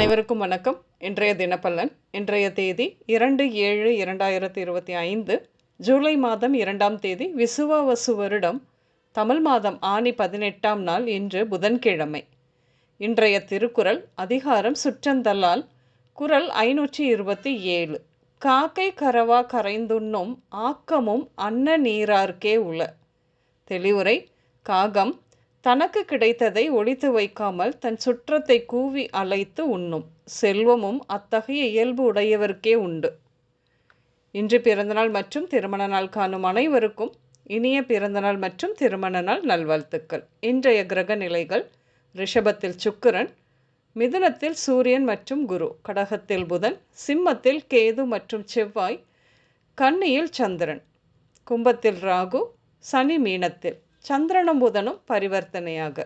அனைவருக்கும் வணக்கம். இன்றைய தினப்பலன் இன்றைய தேதி இரண்டு ஏழு இரண்டாயிரத்தி இருபத்தி ஐந்து ஜூலை மாதம் இரண்டாம் தேதி விசுவாவசு வருடம் தமிழ் மாதம் ஆனி பதினெட்டாம் நாள் இன்று புதன்கிழமை. இன்றைய திருக்குறள் அதிகாரம் சுற்றந்தல்லால் குறள் ஐநூற்றி இருபத்தி ஏழு. காக்கை கரவா கரைந்துண்ணும் ஆக்கமும் அன்ன நீரார்க்கே உள. தெளிவுரை காகம் தனக்கு கிடைத்ததை ஒழித்து வைக்காமல் தன் சுற்றத்தை கூவி அழைத்து உண்ணும். செல்வமும் அத்தகைய இயல்பு உடையவருக்கே உண்டு. இன்று பிறந்தநாள் மற்றும் திருமண நாள் காணும் அனைவருக்கும் இனிய பிறந்தநாள் மற்றும் திருமண நாள் நல்வாழ்த்துக்கள். இன்றைய கிரக நிலைகள் ரிஷபத்தில் சுக்கிரன் மிதுனத்தில் சூரியன் மற்றும் குரு கடகத்தில் புதன் சிம்மத்தில் கேது மற்றும் செவ்வாய் கன்னியில் சந்திரன் கும்பத்தில் ராகு சனி மீனத்தில். சந்திரனும் புதனும் பரிவர்த்தனையாக.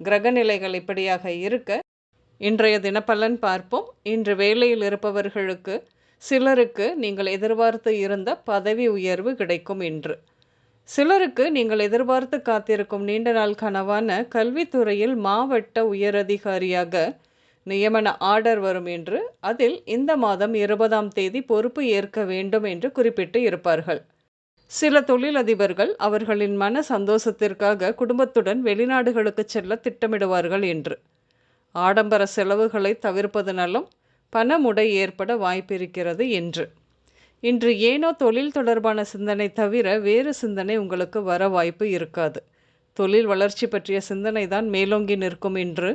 கிரகநிலைகள் இப்படியாக இருக்க இன்றைய தினப்பலன் பார்ப்போம். இன்று வேலையில் இருப்பவர்களுக்கு சிலருக்கு நீங்கள் எதிர்பார்த்து இருந்த பதவி உயர்வு கிடைக்கும் இன்று. சிலருக்கு நீங்கள் எதிர்பார்த்து காத்திருக்கும் நீண்ட நாள் கனவான கல்வித்துறையில் மாவட்ட உயரதிகாரியாக நியமன ஆர்டர் வரும் என்று அதில் இந்த மாதம் இருபதாம் தேதி பொறுப்பு ஏற்க வேண்டும் என்று குறிப்பிட்டு இருப்பார்கள். சில தொழிலதிபர்கள் அவர்களின் மன சந்தோஷத்திற்காக குடும்பத்துடன் வெளிநாடுகளுக்கு செல்ல திட்டமிடுவார்கள் என்று. ஆடம்பர செலவுகளை தவிர்ப்பது நலம் பணமுடை ஏற்பட வாய்ப்பிருக்கிறது என்று. இன்று ஏனோ தொழில் தொடர்பான சிந்தனை தவிர வேறு சிந்தனை உங்களுக்கு வர வாய்ப்பு இருக்காது. தொழில் வளர்ச்சி பற்றிய சிந்தனை தான் மேலோங்கி நிற்கும் என்று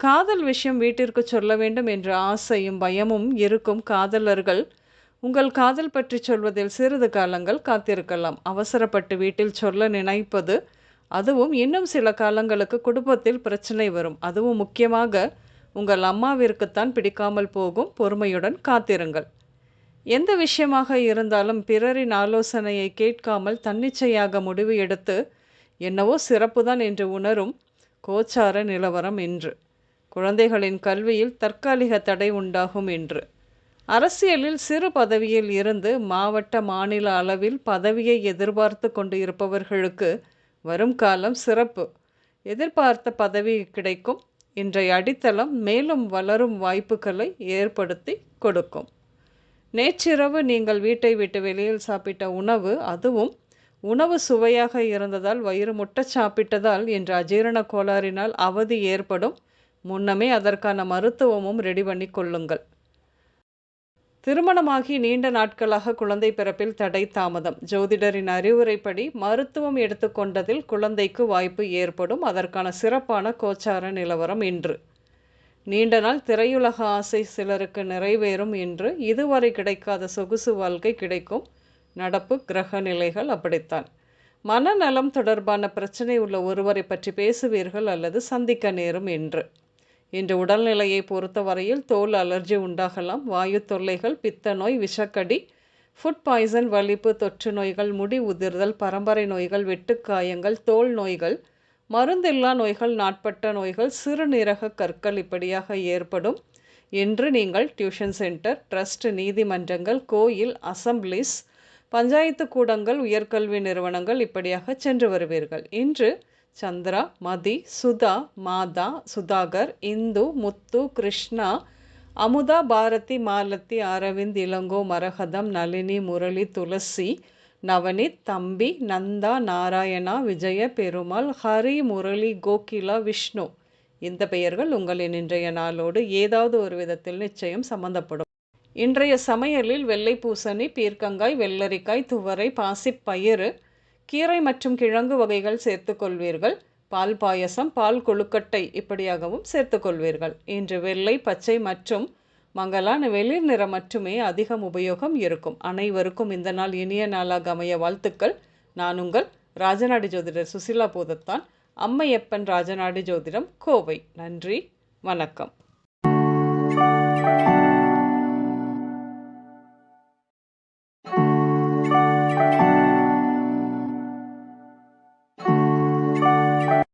காதல் விஷயம் வீட்டிற்கு சொல்ல வேண்டும் என்ற ஆசையும் பயமும் இருக்கும் காதலர்கள் உங்கள் காதல் பற்றி சொல்வதில் சிறிது காலங்கள் காத்திருக்கலாம். அவசரப்பட்டு வீட்டில் சொல்ல நினைப்பது அதுவும் இன்னும் சில காலங்களுக்கு குடும்பத்தில் பிரச்சனை வரும். அதுவும் முக்கியமாக உங்கள் அம்மாவிற்குத்தான் பிடிக்காமல் போகும். பொறுமையுடன் காத்திருங்கள். எந்த விஷயமாக இருந்தாலும் பிறரின் ஆலோசனையை கேட்காமல் தன்னிச்சையாக முடிவு எடுத்து என்னவோ சிறப்புதான் என்று உணரும் கோச்சார நிலவரம் இன்று. குழந்தைகளின் கல்வியில் தற்காலிக தடை உண்டாகும் என்று அரசியலில் சிறு பதவியில் இருந்து மாவட்ட மாநில அளவில் பதவியை எதிர்பார்த்து கொண்டு இருப்பவர்களுக்கு வரும் காலம் சிறப்பு. எதிர்பார்த்த பதவி கிடைக்கும். இன்றைய அடித்தளம் மேலும் வளரும் வாய்ப்புகளை ஏற்படுத்தி கொடுக்கும். நேற்றிரவு நீங்கள் வீட்டை விட்டு வெளியில் சாப்பிட்ட உணவு அதுவும் உணவு சுவையாக இருந்ததால் வயிறு முட்டை சாப்பிட்டதால் என்ற அஜீரண கோளாறினால் அவதி ஏற்படும். முன்னமே அதற்கான மருத்துவமும் ரெடி பண்ணி கொள்ளுங்கள். திருமணமாகி நீண்ட நாட்களாக குழந்தை பிறப்பில் தடை தாமதம். ஜோதிடரின் அறிவுரைப்படி மருத்துவம் எடுத்துக்கொண்டதில் குழந்தைக்கு வாய்ப்பு ஏற்படும். அதற்கான சிறப்பான கோச்சார நிலவரம் இன்று. நீண்ட நாள் திரையுலக ஆசை சிலருக்கு நிறைவேறும் என்று இதுவரை கிடைக்காத சொகுசு வாழ்க்கை கிடைக்கும். நடப்பு கிரக நிலைகள் அப்படித்தான். மனநலம் தொடர்பான பிரச்சனை உள்ள ஒருவரை பற்றி பேசுவீர்கள் அல்லது சந்திக்க நேரும் என்று இன்று உடல்நிலையை பொறுத்தவரையில் தோல் அலர்ஜி உண்டாகலாம். வாயு தொல்லைகள் பித்த நோய் விஷக்கடி ஃபுட் பாய்சன் வலிப்பு தொற்று நோய்கள் முடி உதிர்தல் பரம்பரை நோய்கள் வெட்டுக்காயங்கள் தோல் நோய்கள் மருந்தில்லா நோய்கள் நாட்பட்ட நோய்கள் சிறுநீரக கற்கள் இப்படியாக ஏற்படும். என்று நீங்கள் டியூஷன் சென்டர் ட்ரஸ்ட் நீதிமன்றங்கள் கோயில் அசம்பிளிஸ் பஞ்சாயத்து கூடங்கள் உயர்கல்வி நிறுவனங்கள் இப்படியாக சென்று வருவீர்கள். இன்று சந்திரா மதி சுதா மாதா சுதாகர் இந்து முத்து கிருஷ்ணா அமுதா பாரதி மாலத்தி அரவிந்த் இளங்கோ மரகதம் நளினி முரளி துளசி நவனித் தம்பி நந்தா நாராயணா விஜய பெருமாள் ஹரி முரளி கோகிலா விஷ்ணு. இந்த பெயர்கள் உங்களின் இன்றைய நாளோடு ஏதாவது ஒரு விதத்தில் நிச்சயம் சம்பந்தப்படும். இன்றைய சமையலில் வெள்ளை பூசணி பீர்க்கங்காய் வெள்ளரிக்காய் துவரை பாசிப்பயிறு கீரை மற்றும் கிழங்கு வகைகள் சேர்த்துக்கொள்வீர்கள். பால் பாயசம் பால் கொழுக்கட்டை இப்படியாகவும் சேர்த்துக்கொள்வீர்கள். இன்று வெள்ளை பச்சை மற்றும் மங்கலான வெளிர் நிறம் மட்டுமே அதிகம் உபயோகம் இருக்கும். அனைவருக்கும் இந்த நாள் இனிய நாளாக அமைய வாழ்த்துக்கள். நான் உங்கள் ராஜநாடி ஜோதிடர் சுசிலா பூதத்தான். அம்மையப்பன் ராஜநாடி ஜோதிடம் கோவை. நன்றி வணக்கம்.